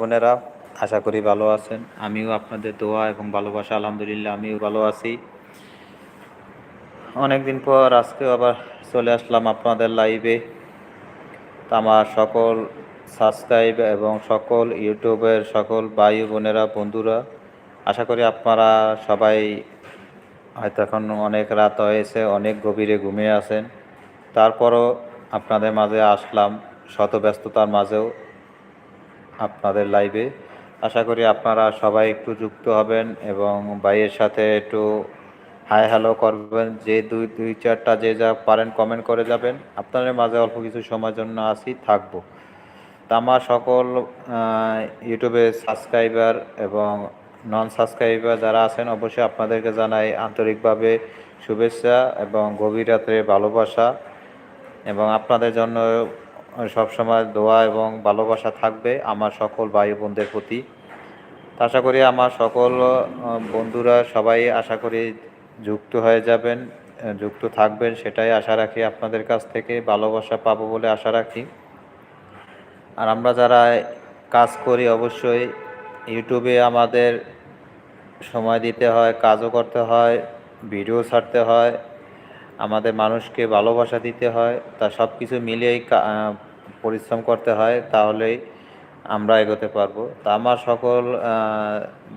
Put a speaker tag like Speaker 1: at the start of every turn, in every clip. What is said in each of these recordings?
Speaker 1: বোনেরা, আশা করি ভালো আছেন। আমিও আপনাদের দোয়া এবং ভালোবাসা, আলহামদুলিল্লাহ আমিও ভালো আছি। অনেকদিন পর আজকে আবার চলে আসলাম আপনাদের লাইভে আমার সকল সাবস্ক্রাইব এবং সকল ইউটিউবের সকল ভাই বোনেরা, বন্ধুরা, আশা করি আপনারা সবাই হয়তো এখন অনেক রাত হয়েছে, অনেক গভীরে ঘুমিয়ে আছেন। তারপরও আপনাদের মাঝে আসলাম শত ব্যস্ততার মাঝেও। আপনাদের লাইভে আশা করি আপনারা সবাই একটু যুক্ত হবেন এবং ভাইয়ের সাথে একটু হাই হ্যালো করবেন। যে দুই দুই, চারটা যে যা পারেন কমেন্ট করে যাবেন। আপনাদের মাঝে অল্প কিছু সময়ের জন্য আসি থাকব। তা আমার সকল ইউটিউবে সাবস্ক্রাইবার এবং নন সাবস্ক্রাইবার যারা আছেন, অবশ্যই আপনাদেরকে জানাই আন্তরিকভাবে শুভেচ্ছা এবং গভীর রাত্রে ভালোবাসা। এবং আপনাদের জন্য সবসময় দোয়া এবং ভালোবাসা থাকবে আমার সকল ভাই বোনদের প্রতি। আশা করি আমার সকল বন্ধুরা সবাই আশা করি যুক্ত হয়ে যাবেন যুক্ত থাকবেন, সেটাই আশা রাখি আপনাদের কাছ থেকে ভালোবাসা পাবো বলে আশা রাখি। আর আমরা যারা কাজ করি অবশ্যই ইউটিউবে আমাদের সময় দিতে হয়, কাজও করতে হয়, ভিডিও ছাড়তে হয় আমাদের মানুষকে ভালোবাসা দিতে হয়, তা সব কিছু মিলিয়েই পরিশ্রম করতে হয়, তাহলেই আমরা এগোতে পারব। তা আমার সকল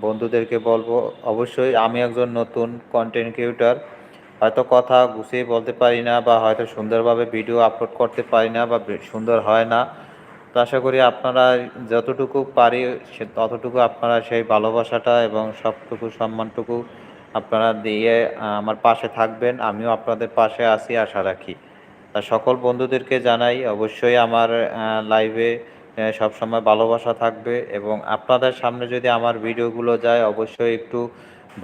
Speaker 1: বন্ধুদেরকে বলব, অবশ্যই আমি একজন নতুন কন্টেন্ট ক্রিয়েটর হয়তো কথা গুছিয়ে বলতে পারি না বা হয়তো সুন্দরভাবে ভিডিও আপলোড করতে পারি না বা সুন্দর হয় না। তো আশা করি আপনারা যতটুকু পারি ততটুকু আপনারা সেই ভালোবাসাটা এবং সবটুকু সম্মানটুকু আপনারা দিয়ে আমার পাশে থাকবেন, আমিও আপনাদের পাশে আছি, আশা রাখি। তা সকল বন্ধুদেরকে জানাই, অবশ্যই আমার লাইভে সবসময় ভালোবাসা থাকবে এবং আপনাদের সামনে যদি আমার ভিডিওগুলো যায়, অবশ্যই একটু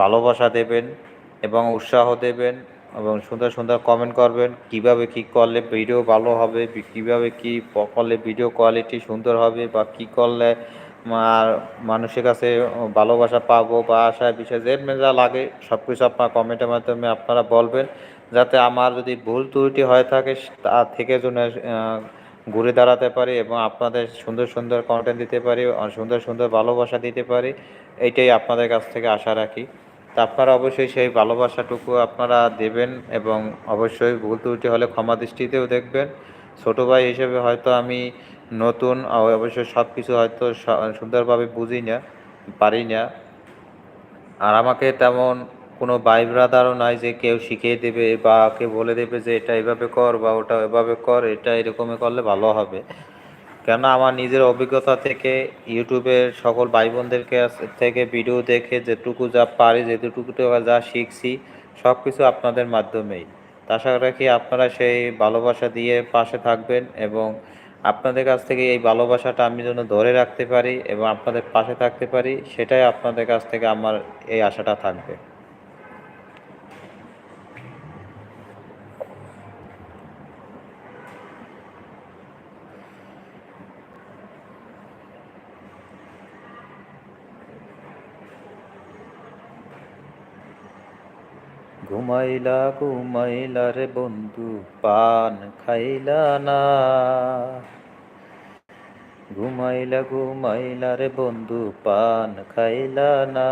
Speaker 1: ভালোবাসা দেবেন এবং উৎসাহ দেবেন এবং সুন্দর সুন্দর কমেন্ট করবেন, কীভাবে কি করলে ভিডিও ভালো হবে, কীভাবে কি করলে ভিডিও কোয়ালিটি সুন্দর হবে বা কি করলে মা- মানুষের কাছে ভালোবাসা পাবো বা আশায় বিষয় যে যা লাগে সব কিছু আপনার কমেন্টের মাধ্যমে আপনারা বলবেন। যাতে আমার যদি ভুল ত্রুটি হয়ে থাকে তা থেকে আহ, ঘুরে দাঁড়াতে পারি এবং আপনাদের সুন্দর সুন্দর কন্টেন্ট দিতে পারি সুন্দর সুন্দর ভালোবাসা দিতে পারি এইটাই আপনাদের কাছ থেকে আশা রাখি। তা আপনারা অবশ্যই সেই ভালোবাসাটুকু আপনারা দেবেন এবং অবশ্যই ভুল ত্রুটি হলে ক্ষমা দৃষ্টিতেও দেখবেন। ছোটো ভাই হিসেবে হয়তো আমি নতুন আর অবশ্যই সব কিছু হয়তো সুন্দরভাবে বুঝি না, পারি না। আর আমাকে তেমন কোনো ভাই ব্রাদারও নাই যে কেউ শিখিয়ে দেবে বা কেউ বলে দেবে যে এটা এভাবে কর বা ওটা এভাবে কর, এটা এরকমই করলে ভালো হবে। কেন আমার নিজের অভিজ্ঞতা থেকে ইউটিউবের সকল ভাই বোনদের থেকে ভিডিও দেখে যেটুকু যা পারি যেটুকু যা শিখছি সব কিছু আপনাদের মাধ্যমেই। আশা রাখি আপনারা সেই ভালোবাসা দিয়ে পাশে থাকবেন এবং আপনাদের কাছ থেকে এই ভালোবাসাটা আমি যেন ধরে রাখতে পারি এবং আপনাদের পাশে থাকতে পারি, সেটাই আপনাদের কাছ থেকে আমার এই আশাটা থাকবে। ঘুমাইলা ঘুমাইলা রে বন্ধু, পান খাইলা না। ঘুমাইলা ঘুমাইলা রে বন্ধু, পান খাইলা না।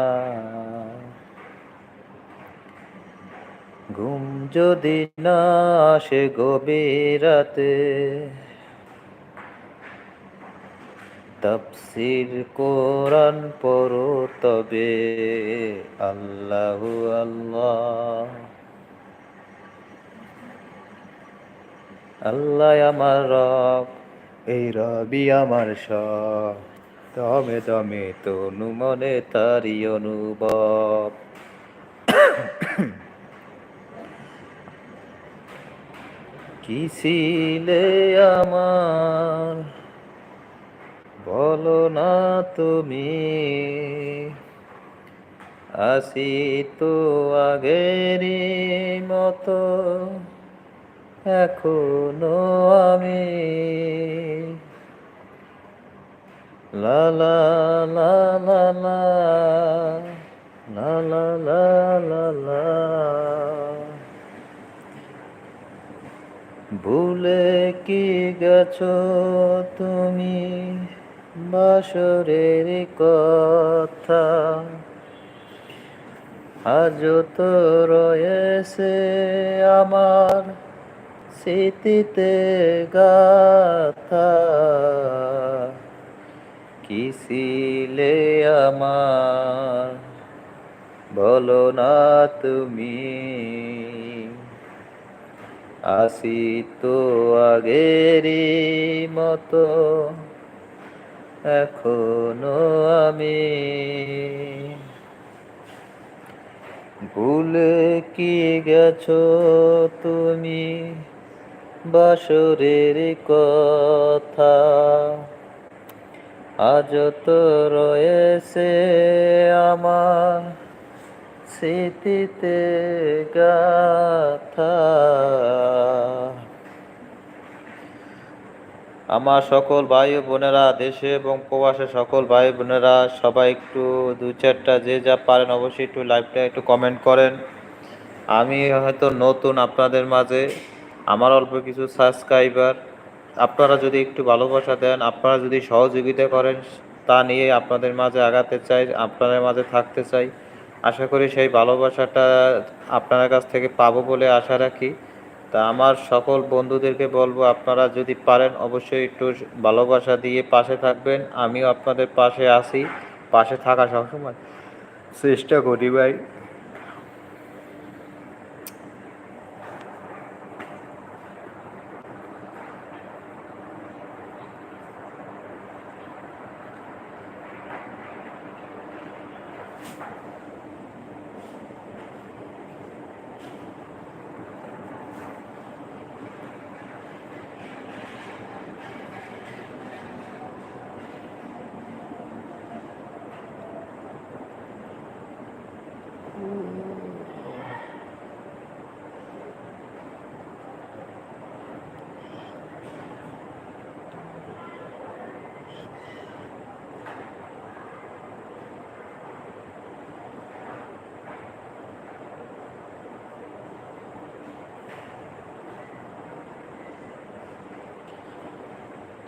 Speaker 1: ঘুম যদি না আসে গভীর রাতে তাফসির কোরআন পড়ো তবে আল্লাহু আল্লাহ। আল্লাহ আমার রব, এই রবি আমার সব। দমে দমে তনু মনে তারি অনুভব। কি আমার? বলো না তুমি। আসি তো আগেরই মতো, এখনও আমি। লা লা লা ভুলে কি গেছো তুমি? বাসরের কথা। আজ তো রয়েছে আমার স্মৃতিতে গাথা। কিসিলে আমার? বলো না তুমি। আসি তো আগেরই মতো। এখনও আমি। ভুলে কি গেছো তুমি? বাসরের কথা। আজ তো রয়েছে আমার স্মৃতিতে গাথা। আমার সকল ভাই বোনেরা দেশে এবং প্রবাসে সকল ভাই বোনেরা সবাই একটু দু চারটা যে যা পারেন অবশ্যই একটু লাইভটা একটু কমেন্ট করেন। আমি হয়তো নতুন আপনাদের মাঝে, আমার অল্প কিছু সাবস্ক্রাইবার আপনারা যদি একটু ভালোবাসা দেন, আপনারা যদি সহযোগিতা করেন, তা নিয়ে আপনাদের মাঝে আগাতে চাই, আপনাদের মাঝে থাকতে চাই। আশা করি সেই ভালোবাসাটা আপনার কাছ থেকে পাবো বলে আশা রাখি। তা আমার সকল বন্ধুদেরকে বলব, আপনারা যদি পারেন অবশ্যই একটু ভালোবাসা দিয়ে পাশে থাকবেন। আমিও আপনাদের পাশে আসি পাশে থাকা সবসময়। চেষ্টা করি ভাই।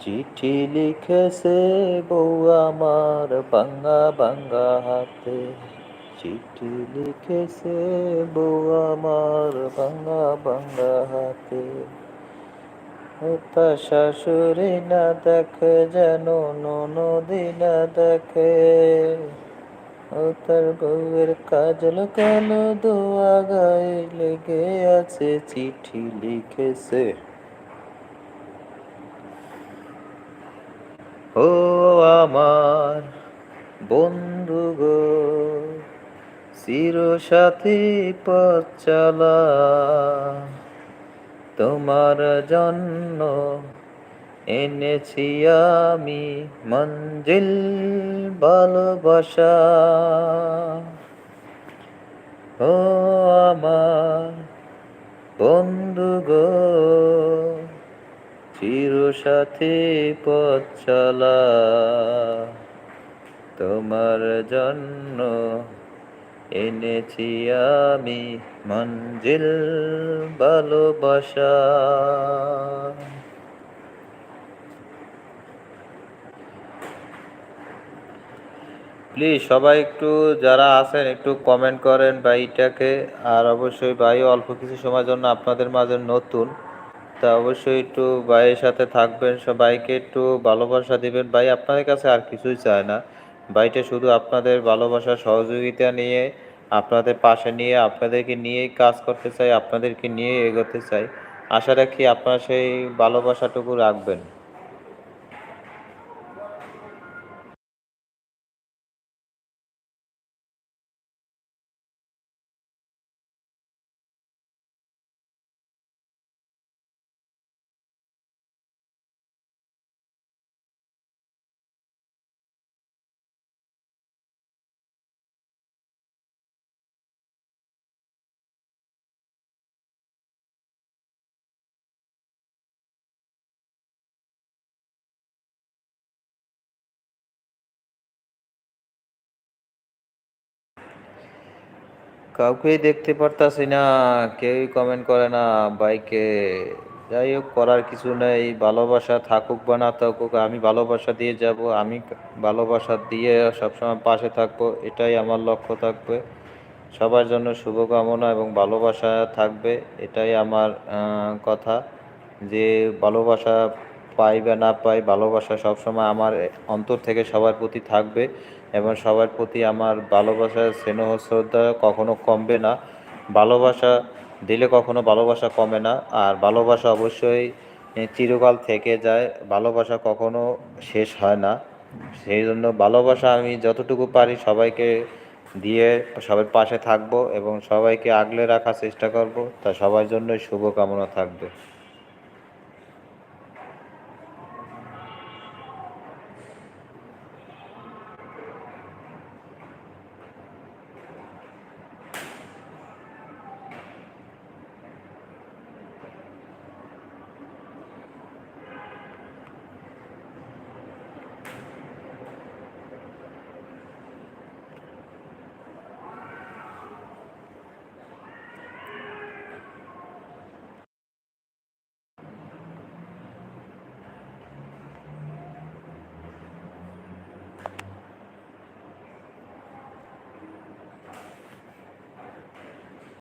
Speaker 1: চিঠি লিখেছে বউ আমার বাঙ্গা বাঙ্গা হাতে। চিঠি লিখেছে বউ আমার বাঙ্গা বাঙ্গা হাতে। তা শাশুড়ি না দেখে যেন ননদি না দেখে। ও তার বউয়ের কাজল কালো দোয়া গায়ে লেগে আছে? চিঠি লিখেছে ও আমার বন্ধু গো চির সাথী পথ চালা। তোমার জন্য এনেছি আমি মঞ্জিল ভালোবাসা। ও আমার বন্ধু গো চির সাথী পথ চলা। তোমার জন্য এনেছি আমি মঞ্জিল ভালোবাসা। প্লিজ সবাই একটু, যারা আছেন, একটু কমেন্ট করেন বাইটাকে আর অবশ্যই ভাই, অল্প কিছু সময়ের জন্য আপনাদের মাঝে নতুন। তা অবশ্যই একটু ভাইয়ের সাথে থাকবেন, সবাইকে একটু ভালোবাসা দিবেন। ভাই, আপনাদের কাছে আর কিছুই চায় না। ভাইটা শুধু আপনাদের ভালোবাসা সহযোগিতা নিয়ে, আপনাদের পাশে নিয়ে, আপনাদেরকে নিয়েই কাজ করতে চাই আপনাদেরকে নিয়ে এগোতে চাই আশা রাখি আপনারা সেই ভালোবাসাটুকু রাখবেন। কাউকেই দেখতে পারতাছি না, কেউই কমেন্ট করে না, বাইকে। যাই হোক, করার কিছু নেই, ভালোবাসা থাকুক বা না থাকুক, আমি ভালোবাসা দিয়ে যাব, আমি ভালোবাসা দিয়ে সবসময় পাশে থাকব, এটাই আমার লক্ষ্য থাকবে। সবার জন্য শুভকামনা এবং ভালোবাসা থাকবে, এটাই আমার কথা। যে ভালোবাসা পাই বা না পাই, ভালোবাসা সবসময় আমার অন্তর থেকে সবার প্রতি থাকবে। এবং সবার প্রতি আমার ভালোবাসা, স্নেহ, শ্রদ্ধা কখনো কমবে না। ভালোবাসা দিলে কখনো ভালোবাসা কমে না। আর ভালোবাসা অবশ্যই চিরকাল থেকে যায়। ভালোবাসা কখনো শেষ হয় না। সেই জন্য ভালোবাসা আমি যতটুকু পারি সবাইকে দিয়ে সবার পাশে থাকব এবং সবাইকে আগলে রাখার চেষ্টা করব। তা সবার জন্যই শুভকামনা থাকবে।